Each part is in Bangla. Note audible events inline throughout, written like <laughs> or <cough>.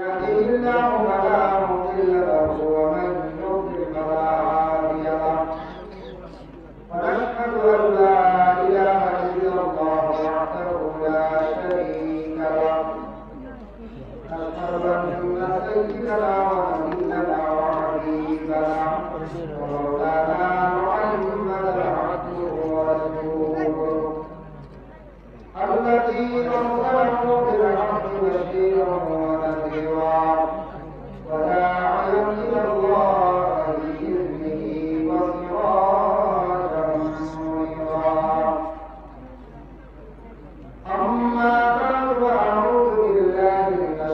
يهده الله فلا مضل له ومن يضلل فلا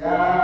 Yeah.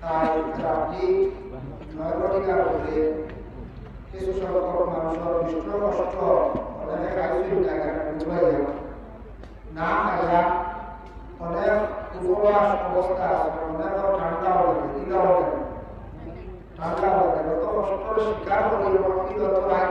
তাই নয় ঘটিকার মধ্যে কিছু সংখ্যক মানুষের বিষ্ণ কষ্ট অনেক আইসিউ জায়গা ডুবাই না খাইয়া অনেক উপবাস অবস্থা আছে অনেক ঠান্ডা হবে দিদা হবে ঠান্ডা হবে যত কষ্ট স্বীকার করি ধন্যবাদ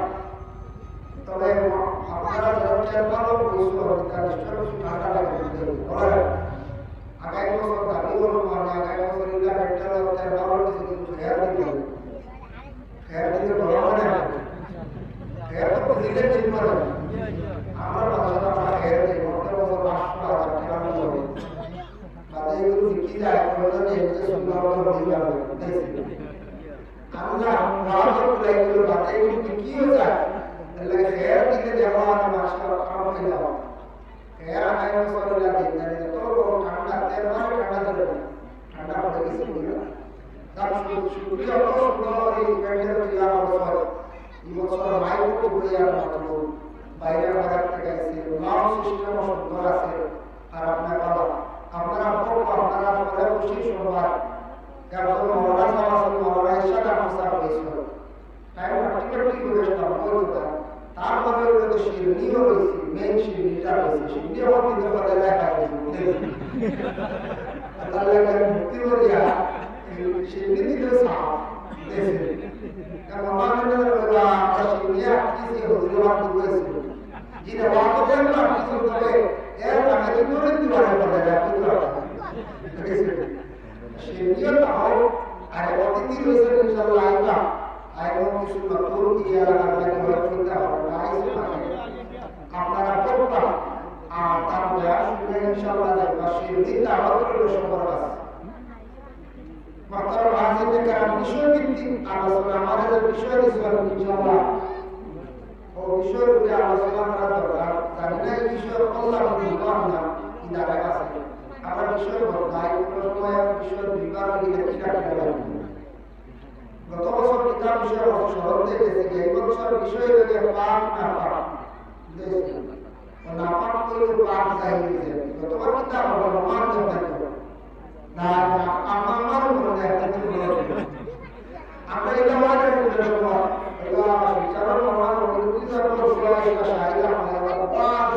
আপনারা হবে আগামী বছর দাবি মানে বছর কিন্তু ফেয়ার দিতে হবে দিতে মানে দিন করে আমরা বাজারে আমরা হবে বিক্রি যায় কোনো যে এগুলো সুন্দর করে দিয়ে আমরা রাজক এগুলো বিক্রি হয়ে যায় তাহলে হেয়ার দিতে দেওয়া আর মাসটা খাওয়া হয়ে যাওয়া হেয়ার আয় বছর লাগে জানি তো ঠান্ডা তেল মানে ঠান্ডা ধরে ঠান্ডা পড়ে গেছে বুঝলো তার শুক্রিয়া কত সুন্দর এই প্যান্ডেল ক্রিয়া বছর, এই বছর মাইক তো বই আর মাত্র বাইরে বাজার থেকে এসে নাম সিস্টেম সুন্দর আছে। আর আপনার বাবা, আপনারা ভোগ আপনারা পরে খুশি শুনবার একজন মৌলানা সাহেব আছেন মৌলানা ইরশাদ আহমদ সাহেব হয়েছিল টাইম টিকিট টিকিট হয়েছিল বলতে তারপরে ওই শিরনিও হয়েছে মেন শিরনিটা হয়েছে শিরনিও কিন্তু কথা লেখা হয়েছে। <laughs> তাহলে মুক্তি করিয়া শিরনি দিতে সাহ দেশে কারণ আমাদের ওরা শিরনিয়া কিছু হুজুর বাদ করেছিল যেটা বাদ দেন না কিছু তবে এর আগে করে দিবারে পড়ে যায় শিরনিও তাও আর অতিথি রয়েছে ইনশাআল্লাহ আইবা আইবা কিছু নতুন ইয়া লাগবে করে চিন্তা হবে না আপনারা করবা আর তারপরে আসলে ইনশাআল্লাহ দেখবা শিরনিটা আবার করে সম্পর্ক আছে মাত্র রাজনীতি কারণ বিষয় ভিত্তিক আলোচনা আমাদের দিয়েছিল ইনশাআল্লাহ ও বিষয়ের উপরে আলোচনা করা দরকার জানি না এই বিষয় কল্যাণ বিভাগ না ইদারা আছে আমরা বিষয় বদলাই কোনো সময় বিষয় বিভাগ দিলে কিনা কিনা গত বছর কিতাব বিষয়ে বিষয় সরল দেখেছি যে এই বছর বিষয় যদি পাপ না পাপ না পাপ করলে পাপ যাই গতবার কিতাব হলো মান না আমার আমার মনে একটা আমরা এটা মানে বুঝতে পারব এটা বিচারণ করার অনুমতি থাকলে সবাই এটা সাহায্য আমাদের পাঁচ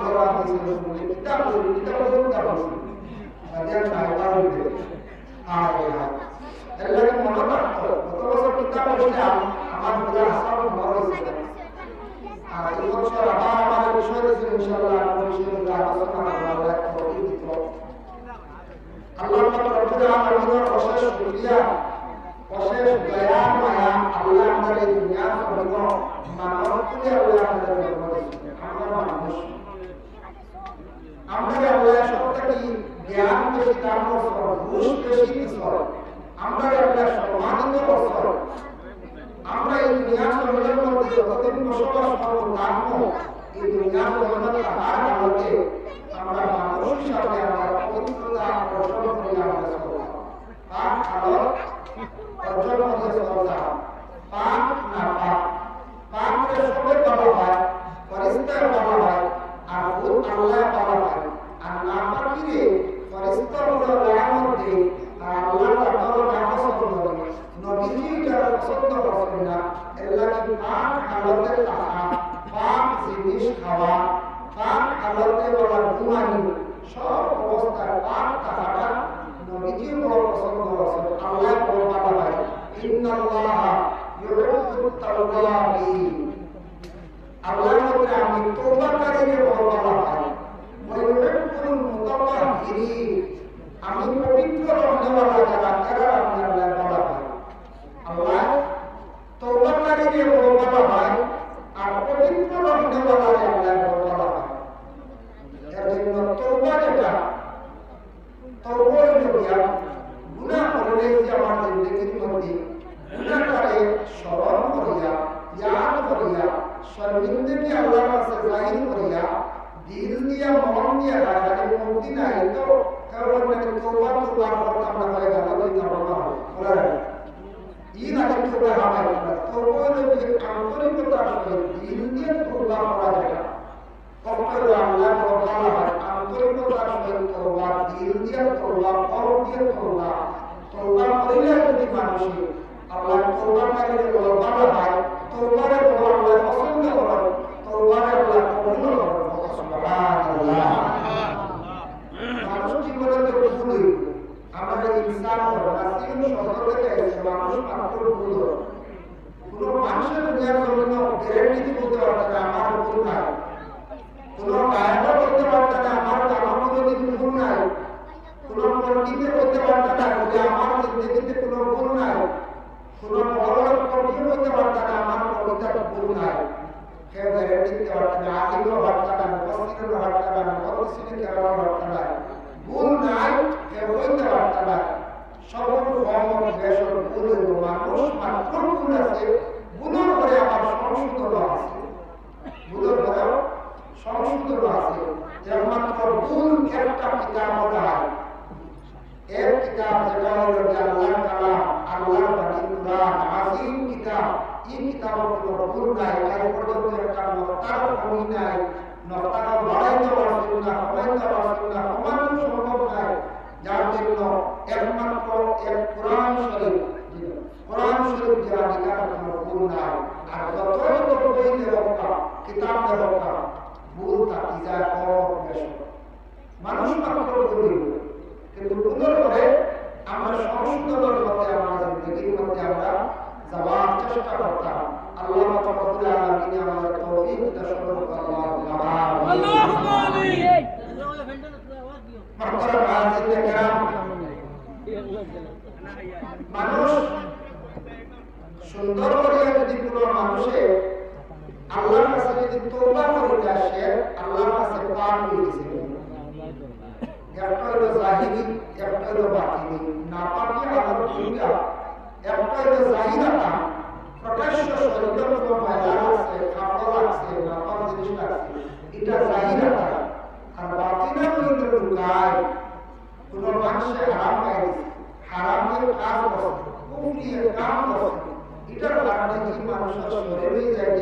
দিত আল্লাহ রব্বুল আলামিনের অশেষ শুকরিয়া অশেষ দয়া মায়া আল্লাহ আমাদের দুনিয়া সর্ব মানব তুলে আল্লাহ আমাদের আমরা মানুষ আমরা আল্লাহ সত্যি জ্ঞান বেশি দাম বছর ঘুষ বেশি বছর আমরা আল্লাহ সম্মানিত বছর দুনিয়া সর্বের মধ্যে যতদিন বসবাস করব থাকব এই দুনিয়া সর্বের তাহার আলোকে আমরা মানুষ হিসাবে আমরা পবিত্রতা অর্জন করি আমরা পাক আলো অর্জন করে চলতা পাক না পাক পাক করে সবে বলা হয় ফরিস্তা বলা হয় আর ভূত আল্লাহ বলা হয় আর না পাকিরে ফরিস্তা হলো লাগানোর দিয়ে আর আল্লাহ তাআলা নামাজ পড়ে নবীজি যারা পছন্দ করেন না আল্লাহ কি পাক আলোতে তাহা পাক জিনিস খাওয়া পাক আলোতে বলা ঘুমানি সব অবস্থায় পাক তাহারা নবীজি বড় পছন্দ করেন আল্লাহ বড় কথা ভাই মধ্যে আমি তওবাকারীকে বড় কথা ভাই ওয়া ইউহিব্বুল মুতাওয়াবিরিন আমি পবিত্র রহমাওয়ালা যারা তারা আমি আল্লাহ বলা ভাই আল্লাহ তওবাকারীকে বড় আল্লাহ বড় কথা ভাই এর জন্য তওবা যেটা তওবা হলো গিয়া গুনাহ করলে যে আমার জিন্দেগির মধ্যে গুনাহটাকে স্মরণ করিয়া ইয়াদ করিয়া শর্মিন্দগি আল্লাহর কাছে জাহির করিয়া দিল দিয়া মন দিয়া রাখাকে মুক্তি নাই তো কারণ মানে তওবা তওবা করতাম না হয় গালা দিতাম না বলে ই নাকি তওবা হয় হলো যে আন্তরিকতা সহিত দিল দিয়ে তওবা করা যায় কখনো আল্লাহ বলা হয় হয় তওবারে বলা আল্লাহ পছন্দ করেন তওবারে আল্লাহ কবুল করেন সুবহানাল্লাহ মানুষ জীবনে তো ভুল আমাদের ইনসান নাসিম সদর থেকে এসে মানুষ মাত্র ভুল কোন মানুষের দুনিয়ার জন্য গ্যারান্টি বলতে পারবে না আমার ভুল নাই কোন কায়দা করতে পারবে না আমার কারণ যদি ভুল নাই কোন পণ্ডিতে করতে পারবে না যে আমার জিন্দগিতে কোনো ভুল নাই কোন বড় কবি করতে পারবে না আমার কবিতার ভুল নাই কেউ চিনতে পারতেন না আলিমও হত্যা না মুফাসসিরও হত্যা না মুহাদ্দিসিনে কেরামও হত্যা না ভুল নাই কেউ হইতে পারত না সকল কম বেশর ভুল হইব মানুষ মাত্র ভুল আছে ভুলের পরে আবার সংশোধন আছে ভুলের পরে সংশোধন আছে একমাত্র ভুল একটা কিতাব হয় এক কিতাব যেটা হলো যে আল্লাহ কালাম আল্লাহর বাণী কুরআন আজিম কিতাব এই কিতাবের কোনো ভুল নাই আজ পর্যন্ত একটা নকতার কমি নাই নকতার বাড়াইতে পারছিল না কমাইতে পারছিল না কমানো সম্ভব নাই যার জন্য এক কোরআন শরীফ কোরআন শরীফ যারা নিকার কোনো ভুল নাই। আর যতই তো বই দেব কিতাব দেব ভুল থাকি যায় কম বেশ মানুষ মাত্র ভুল কিন্তু ভুলের পরে আমরা সংশোধনের মধ্যে আমরা জিন্দগির মধ্যে আমরা যাওয়ার চেষ্টা করতাম। আল্লাহ রব্বুল আমাদের তৌফিক না পারলে আরও দুইটা একটা হলো চাহিদাটা প্রকাশ্য শরীরের উপর আর বাতিনা কোনো মানুষে কাজ করছে কাম করছে এটার কারণে কি মানুষের শরীরে যায়